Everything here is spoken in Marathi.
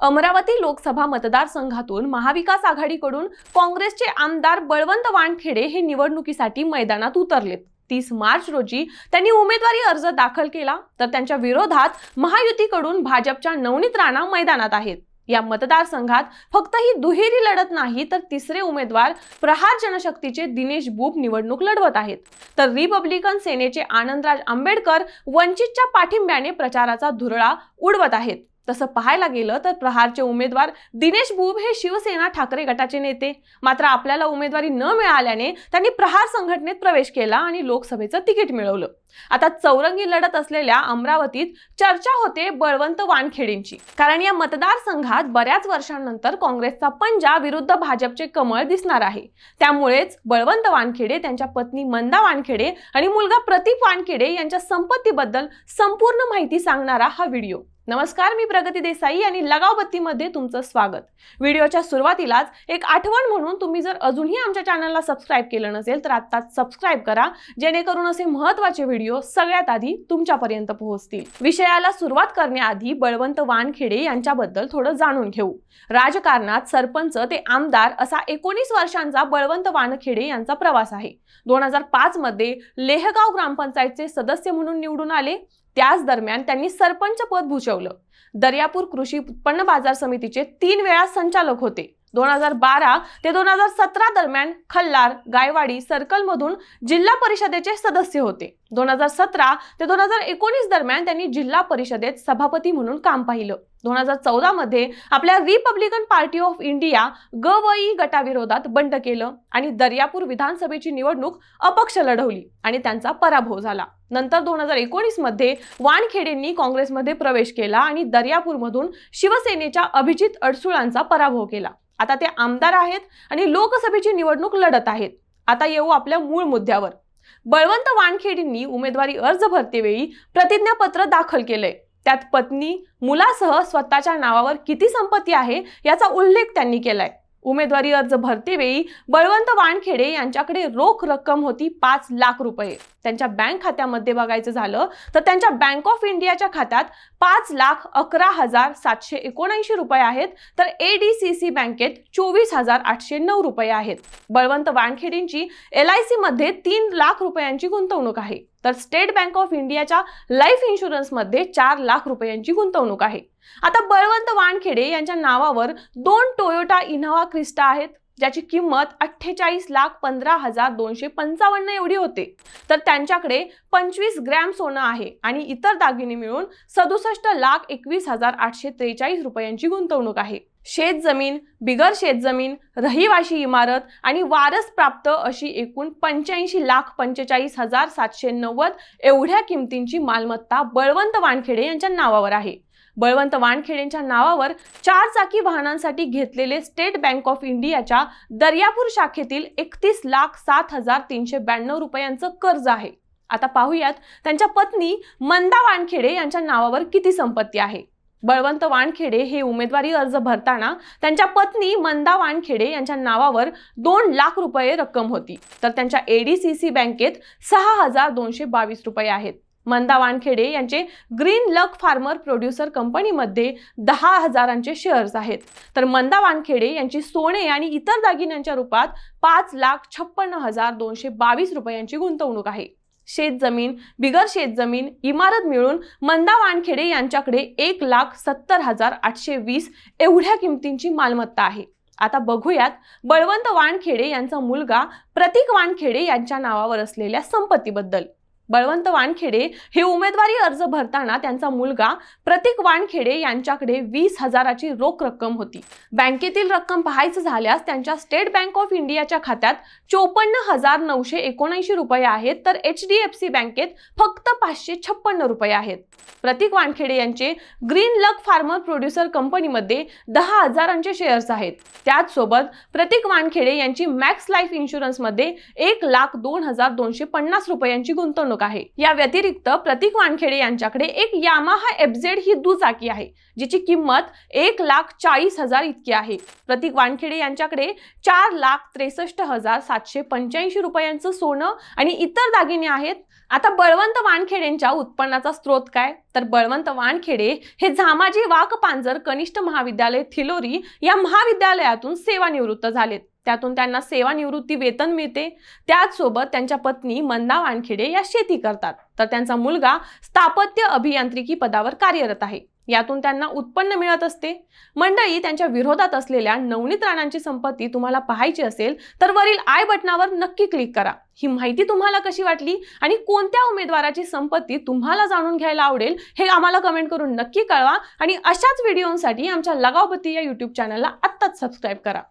अमरावती लोकसभा मतदारसंघातून महाविकास आघाडीकडून काँग्रेसचे आमदार बळवंत वानखेडे हे निवडणुकीसाठी मैदानात उतरलेत. तीस मार्च रोजी त्यांनी उमेदवारी अर्ज दाखल केला तर त्यांच्या विरोधात महायुतीकडून भाजपच्या नवनीत राणा मैदानात आहेत. या मतदारसंघात फक्त ही दुहेरी लढत नाही तर तिसरे उमेदवार प्रहार जनशक्तीचे दिनेश बुब निवडणूक लढवत आहेत. तर रिपब्लिकन सेनेचे आनंदराज आंबेडकर वंचितच्या पाठिंब्याने प्रचाराचा धुरळा उडवत आहेत. तसं पाहायला गेलं तर प्रहारचे उमेदवार दिनेश बुब हे शिवसेना ठाकरे गटाचे नेते. मात्र आपल्याला उमेदवारी न मिळाल्याने त्यांनी प्रहार संघटनेत प्रवेश केला आणि लोकसभेचं तिकीट मिळवलं. आता चौरंगी लढत असलेल्या अमरावतीत चर्चा होते बळवंत वानखेडेंची. कारण या मतदारसंघात बऱ्याच वर्षांनंतर काँग्रेसचा पंजा विरुद्ध भाजपचे कमळ दिसणार आहे. त्यामुळेच बळवंत वानखेडे त्यांच्या पत्नी मंदा वानखेडे आणि मुलगा प्रतीप वानखेडे यांच्या संपत्तीबद्दल संपूर्ण माहिती सांगणारा हा व्हिडिओ. नमस्कार मी प्रगती देसाई आणि लगाव बत्तीमध्ये तुमचं स्वागत. व्हिडिओच्या सुरुवातीलाच एक आठवण म्हणून तुम्ही जर अजूनही आमच्या चॅनलला सबस्क्राईब केलं नसेल तर आत्ताच सबस्क्राईब करा जेणेकरून असे महत्त्वाचे व्हिडिओ सगळ्यात आधी तुमच्यापर्यंत पोहोचतील. विषयाला सुरुवात करण्याआधी बळवंत वानखेडे यांच्याबद्दल थोडं जाणून घेऊ. राजकारणात सरपंच ते आमदार असा एकोणीस वर्षांचा बळवंत वानखेडे यांचा प्रवास आहे. दोन हजार पाच मध्ये लेहगाव ग्रामपंचायतचे सदस्य म्हणून निवडून आले. त्याच दरम्यान त्यांनी सरपंच पद भूषवलं. दर्यापूर कृषी उत्पन्न बाजार समितीचे तीन वेळा संचालक होते. दोन हजार बारा ते दोन हजार सतरा दरम्यान खल्लार गायवाडी सर्कलमधून जिल्हा परिषदेचे सदस्य होते. दोन हजार सतरा ते दोन हजार एकोणीस दरम्यान त्यांनी जिल्हा परिषदेत सभापती म्हणून काम पाहिलं. दोन हजार चौदा मध्ये आपल्या रिपब्लिकन पार्टी ऑफ इंडिया ग व ई गटाविरोधात बंड केलं आणि दर्यापूर विधानसभेची निवडणूक अपक्ष लढवली आणि त्यांचा पराभव झाला. नंतर दोन हजार एकोणीसमध्ये वानखेडेंनी काँग्रेसमध्ये प्रवेश केला आणि दर्यापूरमधून शिवसेनेच्या अभिजित अडसुळांचा पराभव केला. आता ते आमदार आहेत आणि लोकसभेची निवडणूक लढत आहेत. आता येऊ आपल्या मूळ मुद्द्यावर. बळवंत वानखेडींनी उमेदवारी अर्ज भरतेवेळी प्रतिज्ञापत्र दाखल केलंय. त्यात पत्नी मुलासह स्वतःच्या नावावर किती संपत्ती आहे याचा उल्लेख त्यांनी केलाय. उमेदवारी अर्ज भरतेवेळी बळवंत वानखेडे यांच्याकडे रोख रक्कम होती पाच लाख रुपये. त्यांच्या बँक खात्यामध्ये बघायचं झालं तर त्यांच्या बँक ऑफ इंडियाच्या खात्यात पाच लाख अकरा हजार सातशे एकोणऐंशी रुपये आहेत तर ए डी सी सी बँकेत चोवीस हजार आठशे नऊ रुपये आहेत. बळवंत वानखेडेंची एल आय सीमध्ये तीन लाख रुपयांची गुंतवणूक आहे. तर स्टेट बँक ऑफ इंडियाच्या लाईफ इन्शुरन्समध्ये चार लाख रुपयांची गुंतवणूक आहे. आता बळवंत वानखेडे यांच्या नावावर दोन टोयोटा इनोव्हा क्रिस्टा आहेत. ज्याची किंमत अठ्ठेचाळीस लाख पंधरा हजार दोनशे पंचावन्न एवढी होते. तर त्यांच्याकडे पंचवीस ग्रॅम सोनं आहे आणि इतर दागिने मिळून सदुसष्ट लाख एकवीस हजार आठशे त्रेचाळीस रुपयांची गुंतवणूक आहे. शेतजमीन बिगर शेतजमीन रहिवाशी इमारत आणि वारस प्राप्त अशी एकूण पंच्याऐंशी लाख पंचेचाळीस हजार सातशे नव्वद एवढ्या किमतींची मालमत्ता बळवंत वानखेडे यांच्या नावावर आहे. बळवंत वानखेडेंच्या नावावर चार चाकी वाहनांसाठी घेतलेले स्टेट बँक ऑफ इंडियाच्या दर्यापूर शाखेतील एकतीस लाख सात हजार तीनशे ब्याण्णव रुपयांचं कर्ज आहे. आता पाहूयात त्यांच्या पत्नी मंदा वानखेडे यांच्या नावावर किती संपत्ती आहे? बळवंत वानखेडे हे उमेदवारी अर्ज भरताना त्यांच्या पत्नी मंदा वानखेडे यांच्या नावावर दोन लाख रुपये रक्कम होती. तर त्यांच्या एडीसीसी बँकेत सहा हजार दोनशे बावीस रुपये आहेत. मंदा वानखेडे यांचे ग्रीन लक फार्मर प्रोड्युसर कंपनीमध्ये दहा हजारांचे शेअर्स आहेत. तर मंदा वानखेडे यांची सोने आणि इतर दागिन्यांच्या रूपात पाच लाख छप्पन्न हजार दोनशे बावीस रुपयांची गुंतवणूक आहे. शेतजमीन बिगर शेतजमीन इमारत मिळून मंदा वानखेडे यांच्याकडे एक लाख सत्तर हजार आठशे वीस एवढ्या किमतींची मालमत्ता आहे. आता बघूयात बळवंत वानखेडे यांचा मुलगा प्रतीक वानखेडे यांच्या नावावर असलेल्या संपत्तीबद्दल. बळवंत वानखेडे हे उमेदवारी अर्ज भरताना त्यांचा मुलगा प्रतीक वानखेडे यांच्याकडे वीस हजाराची रोख रक्कम होती. बँकेतील रक्कम पाहायचं झाल्यास त्यांच्या स्टेट बँक ऑफ इंडियाच्या खात्यात चोपन्न हजार नऊशे एकोणऐंशी रुपये आहेत तर एच डी एफ सी बँकेत फक्त पाचशे छप्पन्न रुपये आहेत. प्रतीक वानखेडे यांचे ग्रीन लक फार्मर प्रोड्युसर कंपनीमध्ये दहा हजारांचे शेअर्स आहेत. त्याचसोबत प्रतीक वानखेडे यांची मॅक्स लाईफ इन्शुरन्समध्ये एक लाख दोन हजार दोनशे पन्नास रुपयांची गुंतवणूक गुंतवणूक आहे. या व्यतिरिक्त प्रतीक वानखेडे यांच्याकडे एक यामाहा एफझेड ही दुचाकी आहे जिची किंमत एक लाख चाळीस हजार इतकी आहे. प्रतीक वानखेडे यांच्याकडे चार लाख त्रेसष्ट हजार सातशे पंच्याऐंशी रुपयांचं सोनं आणि इतर दागिने आहेत. आता बळवंत वानखेडेंच्या उत्पन्नाचा स्रोत काय? तर बळवंत वानखेडे हे झामाजी वाकपांजर कनिष्ठ महाविद्यालय थिलोरी या महाविद्यालयातून सेवानिवृत्त झालेत. त्यातून त्यांना सेवानिवृत्ती वेतन मिळते. त्याचसोबत त्यांच्या पत्नी मंदा वानखेडे या शेती करतात. तर त्यांचा मुलगा स्थापत्य अभियांत्रिकी पदावर कार्यरत आहे. यातून त्यांना उत्पन्न मिळत असते. मंडळी त्यांच्या विरोधात असलेल्या नवनीत राणांची संपत्ती तुम्हाला पाहायची असेल तर वरील आय बटनावर नक्की क्लिक करा. ही माहिती तुम्हाला कशी वाटली आणि कोणत्या उमेदवाराची संपत्ती तुम्हाला जाणून घ्यायला आवडेल हे आम्हाला कमेंट करून नक्की कळवा आणि अशाच व्हिडिओसाठी आमच्या लगावबत्ती या युट्यूब चॅनलला आत्ताच सबस्क्राईब करा.